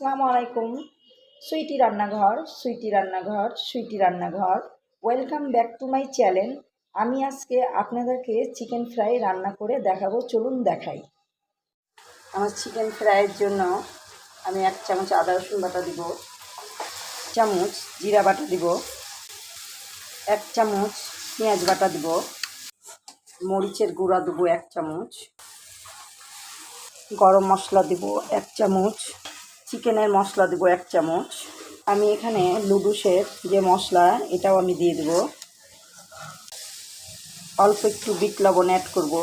আসসালামু আলাইকুম। সুইটি রান্নাঘর সুইটি রান্নাঘর সুইটি রান্নাঘর। Welcome back to my channel আমি আজকে আপনাদেরকে চিকেন ফ্রাই রান্না করে দেখাবো, চলুন দেখাই। আমার চিকেন ফ্রাইয়ের জন্য আমি এক চামচ আদা, রসুন বাটা দিব, চামচ জিরা বাটা দিব, এক চামচ পেঁয়াজ বাটা দিব, মরিচের গুঁড়া দেবো এক চামচ, গরম মশলা দিব এক চামচ চিকেনের মশলা দেবো এক চামচ। আমি এখানে লুডুসের যে মশলা, এটাও আমি দিয়ে দেব। অল্প একটু বিট লবণ অ্যাড করব।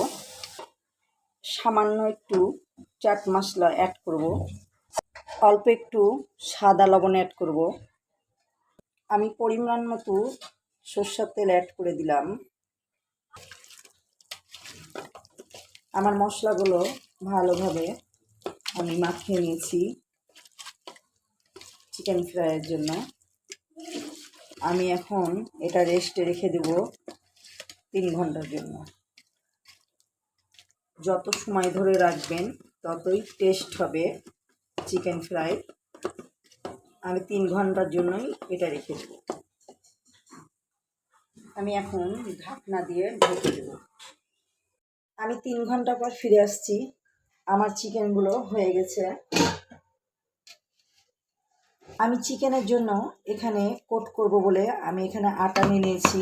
সামান্য একটু চাট মশলা অ্যাড করব। অল্প একটু সাদা লবণ অ্যাড করব। আমি পরিমাণ মতো সর্ষের তেল অ্যাড করে দিলাম। আমার মশলাগুলো ভালোভাবে আমি মাখিয়ে নিয়েছি। চিকেন ফ্রাইয়ের জন্য। আমি এখন এটা রেস্টে রেখে দেব তিন ঘণ্টার জন্য। যত সময় ধরে রাখবেন, ততই টেস্ট হবে চিকেন ফ্রাই আমি তিন ঘণ্টার জন্যই এটা রেখে দেব। আমি এখন ঢাকনা দিয়ে ঢেকে দেব। আমি তিন ঘণ্টা পর ফিরে আসছি। আমার চিকেনগুলো হয়ে গেছে। আমি চিকেনের জন্য এখানে কোট করব বলে আমি এখানে আটা নিয়ে নিয়েছি।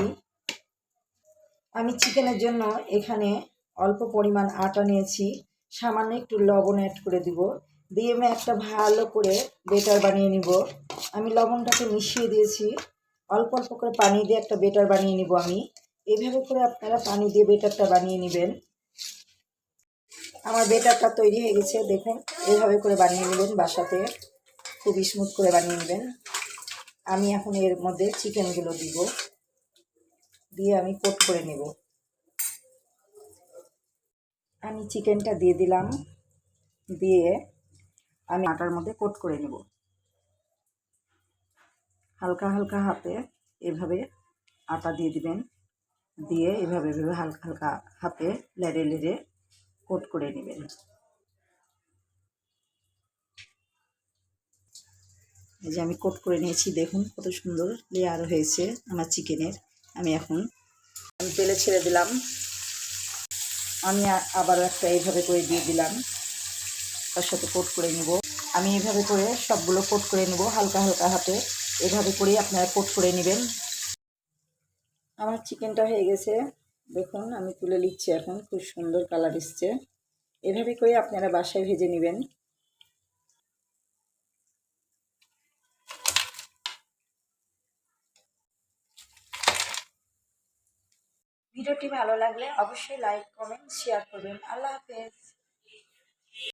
আমি চিকেনের জন্য এখানে অল্প পরিমাণ আটা নিয়েছি। সামান্য একটু লবণ অ্যাড করে দিব। দিয়ে আমি একটা ভালো করে বেটার বানিয়ে নিব। আমি লবণটাকে মিশিয়ে দিয়েছি। অল্প অল্প করে পানি দিয়ে একটা বেটার বানিয়ে নিব আমি। এইভাবে করে আপনারা পানি দিয়ে বেটারটা বানিয়ে নেবেন। আমার বেটারটা তৈরি হয়ে গেছে। দেখুন এইভাবে করে বানিয়ে নেবেন বাসাতে। খুব স্মুথ করে বানিয়ে নেবেন। আমি এখন এর মধ্যে চিকেনগুলো দিব। দিয়ে আমি কোট করে নেব। আমি চিকেনটা দিয়ে দিলাম। দিয়ে আমি আটার মধ্যে কোট করে নেব। হালকা হালকা হাতে এভাবে আটা দিয়ে দিবেন। দিয়ে এভাবে এভাবে হালকা হালকা হাতে লেড়ে লেড়ে কোট করে নেবেন। এই যে আমি কোট করে নিয়েছি, দেখুন কত সুন্দর লেয়ার হয়েছে আমার চিকেনের। আমি এখন আমি তেলে ছেড়ে দিলাম। আমি আবারও একটা এইভাবে করে দিয়ে দিলাম। তার সাথে কোট করে নিব। আমি এইভাবে করে সবগুলো কোট করে নেব হালকা হালকা হাতে। এভাবে করেই আপনারা কোট করে নেবেন। আমার চিকেনটা হয়ে গেছে। দেখুন, আমি তুলে নিচ্ছি এখন। খুব সুন্দর কালার এসছে। এভাবে করে আপনারা বাসায় ভেজে নেবেন। ভিডিওটি ভালো লাগলে অবশ্যই লাইক কমেন্ট শেয়ার করবেন। আল্লাহ হাফেজ।